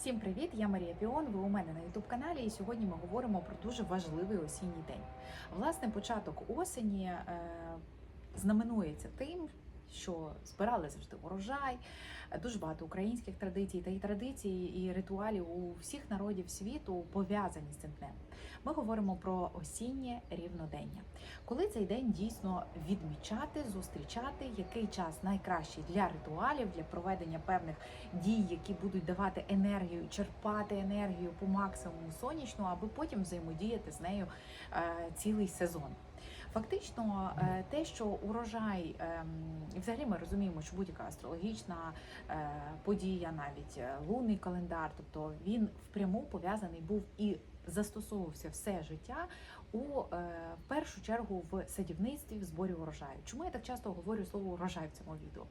Всім привіт! Я Марія Піон. Ви у мене на youtube каналі, і сьогодні ми говоримо про дуже важливий осінній день. Власне, початок осені е, знаменується тим, що збирали завжди урожай, дуже багато українських традицій та і традицій, і ритуалів у всіх народів світу пов'язані з цим днем. Ми говоримо про осіннє рівнодення. Коли цей день дійсно відмічати, зустрічати, який час найкращий для ритуалів, для проведення певних дій, які будуть давати енергію, черпати енергію по максимуму сонячну, аби потім взаємодіяти з нею е, цілий сезон. Фактично, е, те, що урожай, ем, взагалі ми розуміємо, що будь-яка астрологічна е, подія, навіть е, лунний календар, тобто він впряму пов'язаний був і застосовувався все життя у е, першу чергу в садівництві, в зборі урожаю. Чому я так часто говорю слово урожай в цьому відео?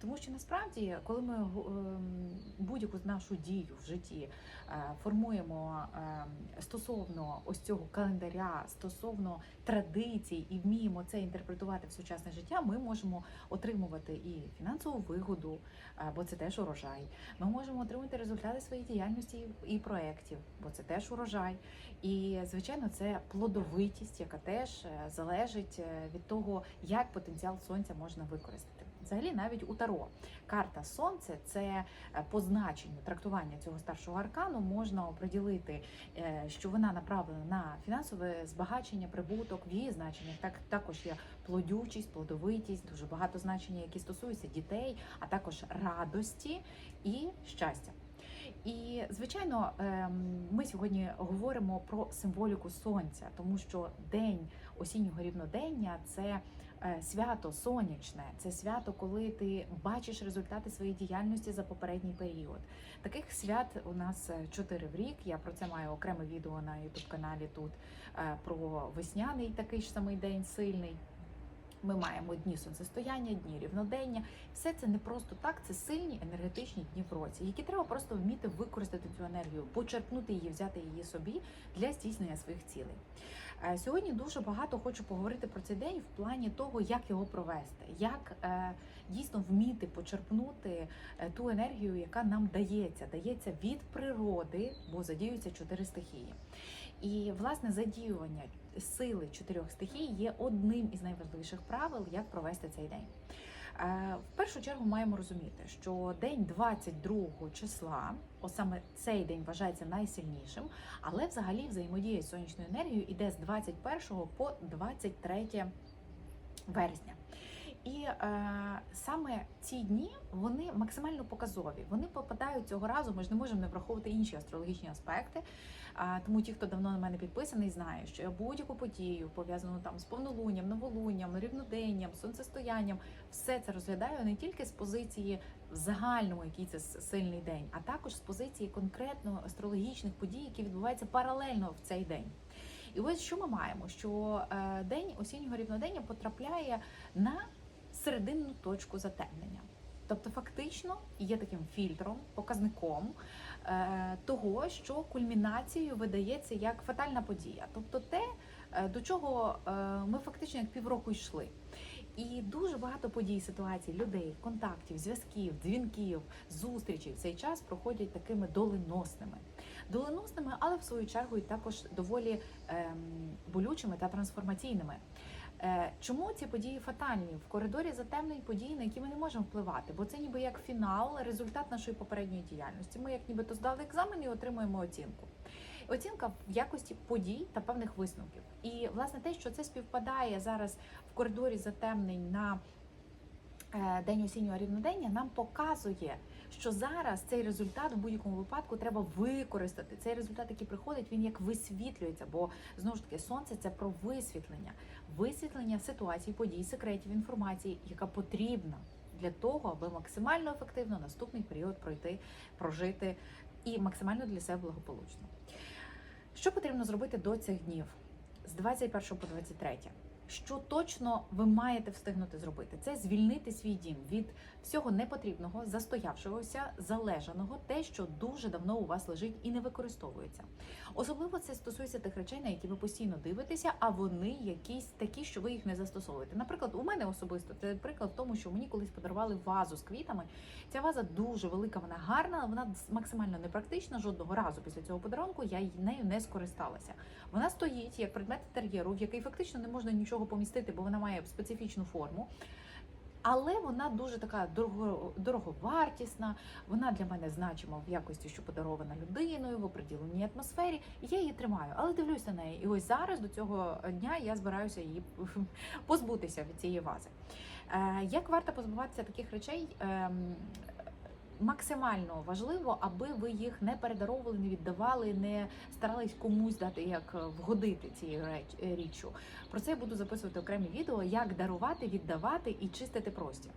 Тому що насправді, коли ми ем, будь-яку нашу дію в житті е, формуємо стосовно ось цього календаря, стосовно традицій і вміємо це інтерпретувати в сучасне життя, ми можемо отримувати і фінансову вигоду, е, бо це теж урожай. Ми можемо отримати результати своєї діяльності і проєктів, бо це теж урожай. І звичайно, це плодовитість, яка теж е, залежить е, від того, як потенціал сонця можна використати. Взагалі, навіть у Таро карта Сонце це е, по значенню трактування цього старшого аркану можна оприділити, що вона направлена на фінансове збагачення, прибуток в її значеннях. Так також є плодючість, плодовитість, дуже багато значення, які стосуються дітей, а також радості і щастя. І звичайно, ем, ми сьогодні говоримо про символіку сонця, тому що день осіннього рівнодення це е, свято сонячне, це свято, коли ти бачиш результати своєї діяльності за попередній період. Таких свят у нас е, чотири в рік. Я про це маю окреме відео на youtube каналі тут е, про весняний такий ж самий день сильний. Ми маємо дні сонцестояння, дні рівнодення. Все це не просто так, це сильні енергетичні дні в році, які треба просто вміти використати цю енергію, почерпнути її, взяти її собі для здійснення своїх цілей. Е, Сьогодні дуже багато хочу поговорити про цей день в плані того, як його провести, як е, дійсно вміти почерпнути е, ту енергію, яка нам дається, дається від природи, бо задіються чотири стихії. І власне задіювання сили чотирьох стихій є одним із найважливіших правил, як провести цей день. Е, В першу чергу маємо розуміти, що день 22 числа, ось саме цей день вважається найсильнішим, але взагалі взаємодія з сонячною енергією іде з 21 по 23 вересня. І е, саме ці дні вони максимально показові. Вони попадають цього разу. Ми ж не можемо не враховувати інші астрологічні аспекти. А, тому ті, хто давно на мене підписаний, знає, що я будь-яку подію пов'язану там з повнолунням, новолунням, рівноденням, сонцестоянням, все це розглядаю не тільки з позиції в загальному, який це сильний день, а також з позиції конкретно астрологічних подій, які відбуваються паралельно в цей день. І ось що ми маємо: що е, день осіннього рівнодення потрапляє на серединну точку затемнення. Тобто, фактично є таким фільтром, показником е, того, що кульмінацією видається як фатальна подія, тобто те, е, до чого е, ми фактично як півроку йшли. І дуже багато подій, ситуацій, людей, контактів, зв'язків, дзвінків, зустрічей в цей час проходять такими доленосними. Доленосними, але в свою чергу і також доволі ем, болючими та трансформаційними. Е, Чому ці події фатальні? В коридорі затемнень події, на які ми не можемо впливати, бо це ніби як фінал, результат нашої попередньої діяльності. Ми як нібито здали екзамен і отримуємо оцінку. Оцінка в якості подій та певних висновків. І власне те, що це співпадає зараз в коридорі затемнень на е, день осіннього рівнодення, нам показує, що зараз цей результат в будь-якому випадку треба використати. Цей результат, який приходить, він як висвітлюється, бо знову ж таки сонце це про висвітлення, висвітлення ситуацій, подій, секретів, інформації, яка потрібна для того, аби максимально ефективно наступний період пройти, прожити і максимально для себе благополучно. Що потрібно зробити до цих днів з 21 по 23? Що точно ви маєте встигнути зробити, це звільнити свій дім від всього непотрібного, застоявшогося, залежаного, те, що дуже давно у вас лежить і не використовується. Особливо це стосується тих речей, на які ви постійно дивитеся, а вони якісь такі, що ви їх не застосовуєте. Наприклад, у мене особисто це приклад в тому, що мені колись подарували вазу з квітами. Ця ваза дуже велика, вона гарна, вона максимально непрактична. Жодного разу після цього подарунку я нею не скористалася. Вона стоїть як предмет інтер'єру, в який фактично не можна нічого помістити, бо вона має специфічну форму. Але вона дуже така дорого, дороговартісна. Вона для мене значима в якості, що подарована людиною в оприділеній атмосфері. Я її тримаю, але дивлюся на неї. І ось зараз до цього дня я збираюся її позбутися від цієї вази. Е, Як варто позбуватися таких речей? Максимально важливо, аби ви їх не передаровували, не віддавали, не старались комусь дати як е, вгодити цією реч- е, річчю. Про це я буду записувати окремі відео, як дарувати, віддавати і чистити простір.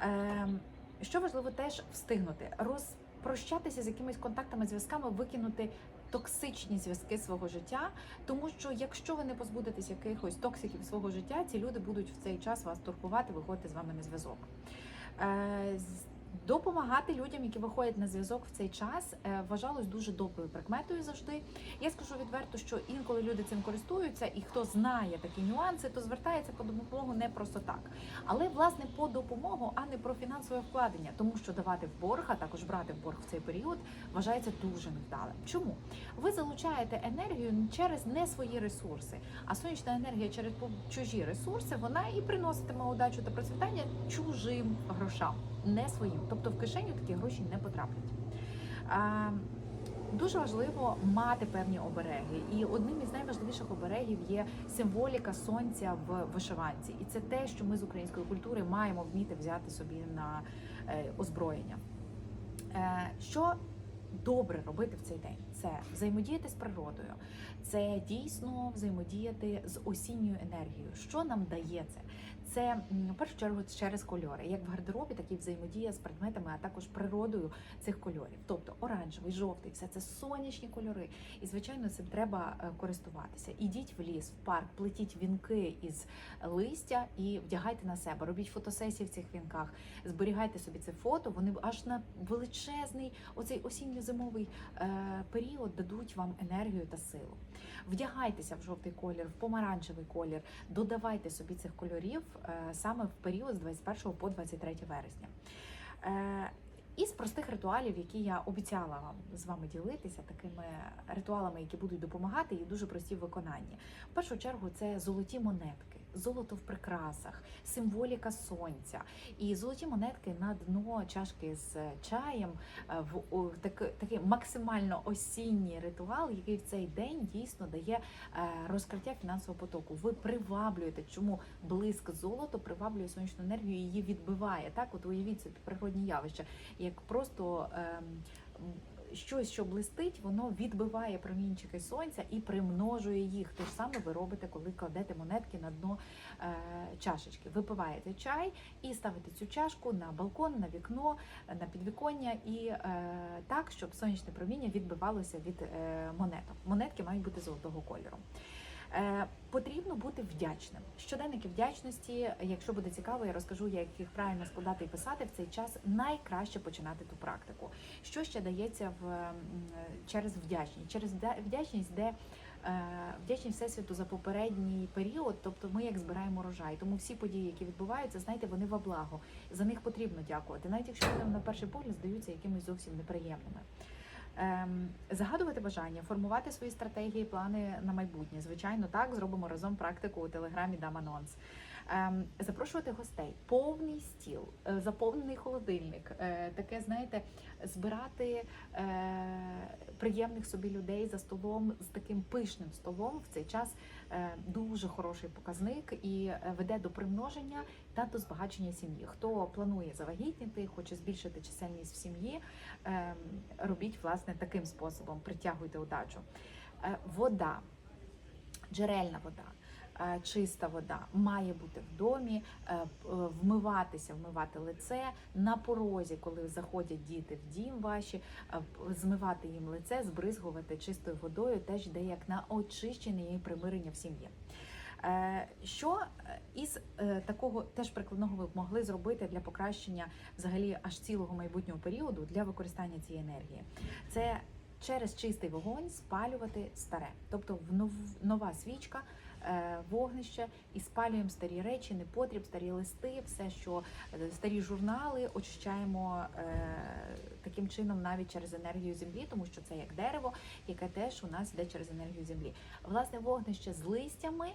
Ем, Що важливо теж встигнути розпрощатися з якимись контактами, зв'язками, викинути токсичні зв'язки свого життя, тому що якщо ви не позбудетесь якихось токсиків свого життя, ці люди будуть в цей час вас турбувати, виходити з вами на зв'язок. Допомагати людям, які виходять на зв'язок в цей час, е, вважалось дуже доброю прикметою завжди. Я скажу відверто, що інколи люди цим користуються, і хто знає такі нюанси, то звертається по допомогу не просто так. Але власне по допомогу, а не про фінансове вкладення, тому що давати в борг, а також брати в борг в цей період вважається дуже невдалим. Чому ви залучаєте енергію через не свої ресурси, а сонячна енергія через чужі ресурси вона і приноситиме удачу та процвітання чужим грошам, не своїм. Тобто в кишеню такі гроші не потраплять. Дуже важливо мати певні обереги, і одним із найважливіших оберегів є символіка сонця в вишиванці, і це те, що ми з української культури маємо вміти взяти собі на е, озброєння. Е, Що добре робити в цей день? Це взаємодіяти з природою, це дійсно взаємодіяти з осінньою енергією. Що нам дає це? Це в першу чергу через кольори, як в гардеробі, так і взаємодія з предметами, а також природою цих кольорів. Тобто оранжевий, жовтий, все це сонячні кольори. І звичайно, цим треба е, користуватися. Ідіть в ліс, в парк, плетіть вінки із листя і вдягайте на себе. Робіть фотосесії в цих вінках, зберігайте собі це фото. Вони аж на величезний оцей осінньо-зимовий е, період дадуть вам енергію та силу. Вдягайтеся в жовтий колір, в помаранчевий колір, додавайте собі цих кольорів саме в період з 21 по 23 вересня. Е, із простих ритуалів, які я обіцяла вам з вами ділитися, такими ритуалами, які будуть допомагати, і дуже прості в виконанні. В першу чергу це золоті монетки, золото в прикрасах, символіка сонця. І золоті монетки на дно чашки з чаєм е, в так- такий максимально осінній ритуал, який в цей день дійсно дає е, розкриття фінансового потоку. Ви приваблюєте, чому блиск золото приваблює сонячну енергію, і її відбиває. Так, от уявіть собі природні явища, як просто. ем, Щось, що блистить, воно відбиває промінчики сонця і примножує їх. Те ж саме ви робите, коли кладете монетки на дно е, чашечки. Випиваєте чай і ставите цю чашку на балкон, на вікно, на підвіконня і е, так, щоб сонячне проміння відбивалося від е, монеток. Монетки мають бути золотого кольору. Е, потрібно бути вдячним. Щоденники вдячності, якщо буде цікаво, я розкажу, як їх правильно складати і писати в цей час. Найкраще починати ту практику. Що ще дається в через вдячність? Через вдячність, де е, вдячність всесвіту за попередній період, тобто ми як збираємо рожай. Тому всі події, які відбуваються, знаєте, вони во благо. За них потрібно дякувати, навіть якщо вони на перший погляд здаються якимись зовсім неприємними. Ем, загадувати бажання, формувати свої стратегії, плани на майбутнє. Звичайно, так зробимо разом практику у телеграмі Дам Анонс. Ем, запрошувати гостей, повний стіл, е, заповнений холодильник. Е, таке, знаєте, збирати е, приємних собі людей за столом з таким пишним столом в цей час дуже хороший показник і веде до примноження та до збагачення сім'ї. Хто планує завагітніти, хоче збільшити чисельність в сім'ї, ем, робіть власне таким способом, притягуйте удачу. Вода, джерельна вода. Е, Чиста вода має бути в домі, е, е, вмиватися, вмивати лице на порозі, коли заходять діти в дім ваші, змивати їм лице, збризгувати чистою водою, теж йде як на очищення і примирення в сім'ї. Що із такого теж прикладного ви могли зробити для покращення взагалі аж цілого майбутнього періоду для використання цієї енергії? Це через чистий вогонь спалювати старе, тобто нова свічка. Е, Вогнище і спалюємо старі речі, непотріб, старі листи, все, що е, старі журнали очищаємо е, таким чином навіть через енергію землі, тому що це як дерево, яке теж у нас йде через енергію землі. Власне, вогнище з листями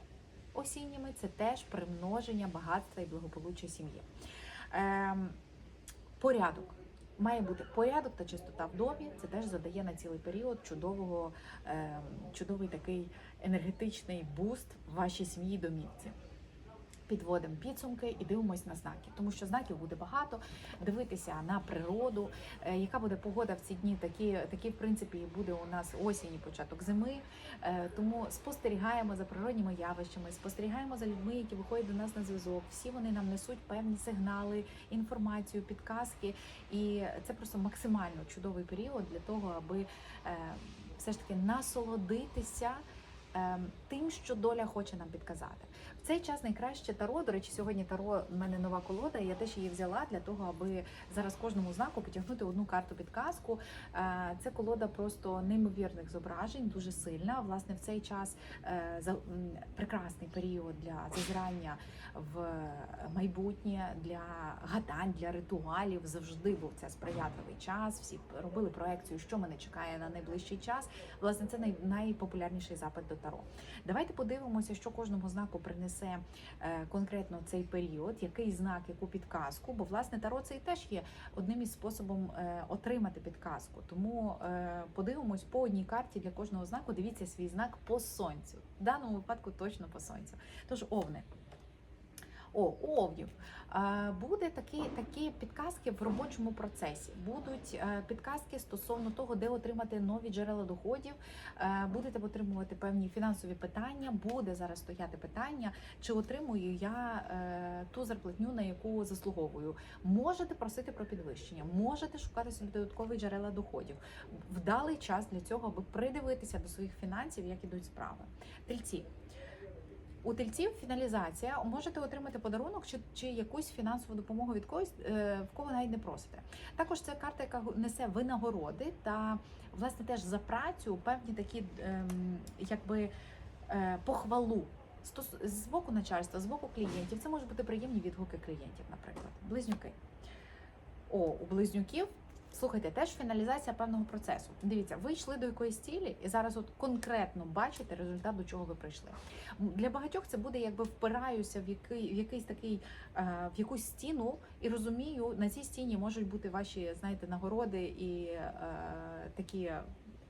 осінніми це теж примноження багатства і благополуччя сім'ї. Ем, порядок. Має бути порядок та чистота в домі. Це теж задає на цілий період чудового, ем, чудовий такий енергетичний буст в вашій сім'ї домівці. Підводимо підсумки і дивимось на знаки, тому що знаків буде багато. Дивитися на природу, е, яка буде погода в ці дні. Такі, такі в принципі, буде у нас осінь і початок зими. Е, Тому спостерігаємо за природніми явищами, спостерігаємо за людьми, які виходять до нас на зв'язок. Всі вони нам несуть певні сигнали, інформацію, підказки, і це просто максимально чудовий період для того, аби е, все ж таки насолодитися. Е, Тим, що доля хоче нам підказати, в цей час найкраще таро. До речі, сьогодні таро в мене нова колода. Я теж її взяла для того, аби зараз кожному знаку потягнути одну карту підказку. Е, Це колода просто неймовірних зображень, дуже сильна. Власне, в цей час е, за- прекрасний період для зазирання в майбутнє, для гадань, для ритуалів. Завжди був це сприятливий час. Всі робили проекцію, що мене чекає на найближчий час. Власне, це най- найпопулярніший запит до таро. Давайте подивимося, що кожному знаку принесе е, конкретно цей період, який знак, яку підказку. Бо власне таро це і теж є одним із способом е, отримати підказку. Тому е, подивимось по одній карті для кожного знаку. Дивіться свій знак по сонцю. В даному випадку точно по сонцю. Тож овни. О, овнів. Е, Буде такі, такі підказки в робочому процесі. Будуть е, підказки стосовно того, де отримати нові джерела доходів. Е, Будете отримувати певні фінансові питання. Буде зараз стояти питання, чи отримую я ту зарплатню, на яку заслуговую. Можете просити про підвищення, можете шукати собі додаткові джерела доходів. Вдалий час для цього, аби придивитися до своїх фінансів, як ідуть справи. Тельці. У тельців фіналізація можете отримати подарунок чи, чи якусь фінансову допомогу від когось, е, в кого навіть не просите. Також це карта, яка несе винагороди та власне теж за працю певні такі ем, якби е, похвалу. З боку начальства, з боку клієнтів. Це можуть бути приємні відгуки клієнтів, наприклад. Близнюки. О, у близнюків. Слухайте, теж фіналізація певного процесу. Дивіться, ви йшли до якоїсь цілі, і зараз от конкретно бачите результат, до чого ви прийшли. Для багатьох це буде якби впираюся в який в якийсь такий е, в якусь стіну, і розумію, на цій стіні можуть бути ваші, знаєте, нагороди і е, такі.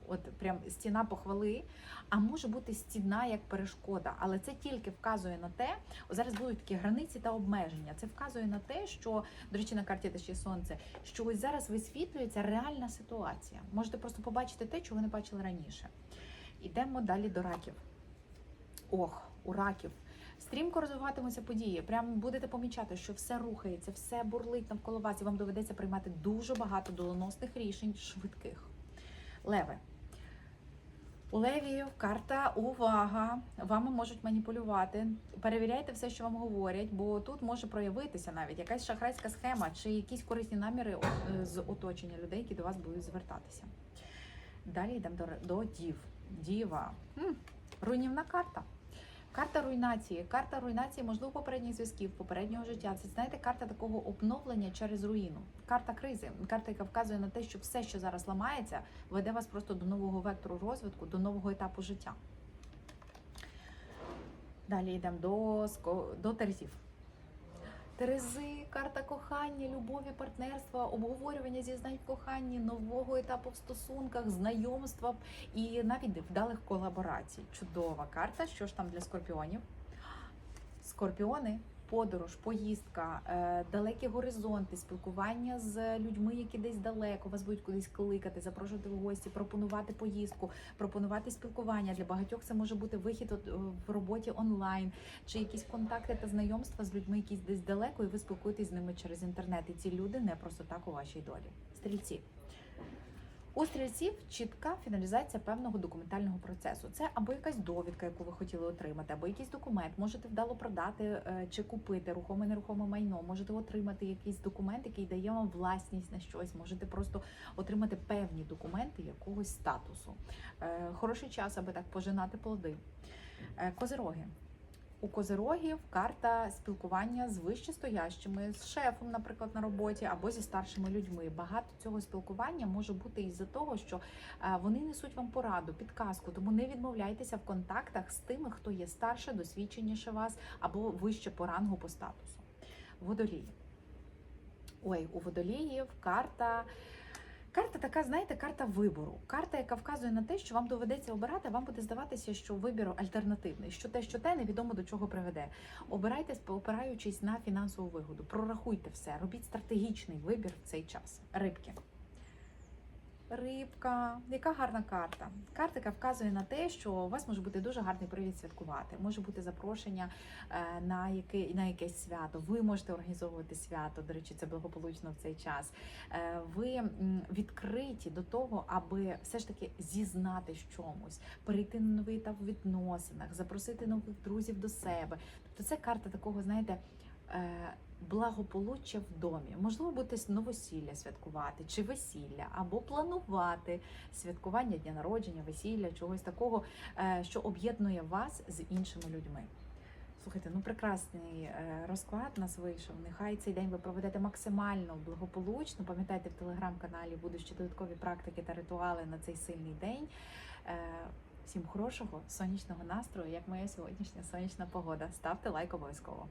От прям стіна похвали, а може бути стіна як перешкода, але це тільки вказує на те, зараз будуть такі границі та обмеження. Це вказує на те, що до речі, на карті теж є сонце, що ось зараз висвітлюється реальна ситуація. Можете просто побачити те, чого не бачили раніше. Ідемо далі до раків. Ох, у раків. Стрімко розвиватимуться події. Прямо будете помічати, що все рухається, все бурлить навколо вас, і вам доведеться приймати дуже багато доленосних рішень швидких. Леви. Леві карта увага. Вами можуть маніпулювати. Перевіряйте все, що вам говорять, бо тут може проявитися навіть якась шахрайська схема чи якісь корисні наміри е, з оточення людей, які до вас будуть звертатися. Далі йдемо до, до дів. Діва. М, руйнівна карта. Карта руйнації. Карта руйнації, можливо, попередніх зв'язків, попереднього життя. Це знаєте, карта такого обновлення через руїну. Карта кризи. Карта, яка вказує на те, що все, що зараз ламається, веде вас просто до нового вектору розвитку, до нового етапу життя. Далі йдемо до, до Терезів. Терези, карта кохання, любові, партнерства, обговорювання зізнань в коханні, нового етапу в стосунках, знайомства і навіть вдалих колаборацій. Чудова карта. Що ж там для скорпіонів? Скорпіони, подорож, поїздка, е, далекі горизонти, спілкування з людьми, які десь далеко, вас будуть кудись кликати, запрошувати в гості, пропонувати поїздку, пропонувати спілкування. Для багатьох це може бути вихід е, в роботі онлайн, чи якісь контакти та знайомства з людьми, які десь далеко, і ви спілкуєтесь з ними через інтернет. І ці люди не просто так у вашій долі. Стрільці. У стрільців чітка фіналізація певного документального процесу. Це або якась довідка, яку ви хотіли отримати, або якийсь документ. Можете вдало продати е, чи купити рухоме нерухоме майно. Можете отримати якийсь документ, який дає вам власність на щось. Можете просто отримати певні документи якогось статусу. Е, Хороший час, аби так пожинати плоди. Е, Козироги. У козирогів карта спілкування з вищестоящими, з шефом, наприклад, на роботі або зі старшими людьми. Багато цього спілкування може бути із-за того, що е, вони несуть вам пораду, підказку. Тому не відмовляйтеся в контактах з тими, хто є старше, досвідченіше вас або вище по рангу по статусу. Водолії. Ой, у водоліїв карта. Карта така, знаєте, карта вибору. Карта, яка вказує на те, що вам доведеться обирати, вам буде здаватися, що вибір альтернативний, що те, що те, невідомо до чого приведе. Обирайте, опираючись на фінансову вигоду. Прорахуйте все, робіть стратегічний вибір в цей час. Рибки. Рибка, яка гарна карта. Яка вказує на те, що у вас може бути дуже гарний привід святкувати. Може бути запрошення е, на яке, на якесь свято. Ви можете організовувати свято. До речі, це благополучно в цей час. Е, Ви відкриті до того, аби все ж таки зізнати чомусь, перейти на новий етап в відносинах, запросити нових друзів до себе. Тобто, це карта такого, знаєте. Е, Благополуччя в домі, можливо, будете новосілля святкувати чи весілля, або планувати святкування дня народження, весілля, чогось такого, е, що об'єднує вас з іншими людьми. Слухайте, ну прекрасний е, розклад нас вийшов. Нехай цей день ви проведете максимально благополучно. Пам'ятайте, в телеграм-каналі будуть ще додаткові практики та ритуали на цей сильний день. Всім хорошого сонячного настрою, як моя сьогоднішня сонячна погода. Ставте лайк обов'язково.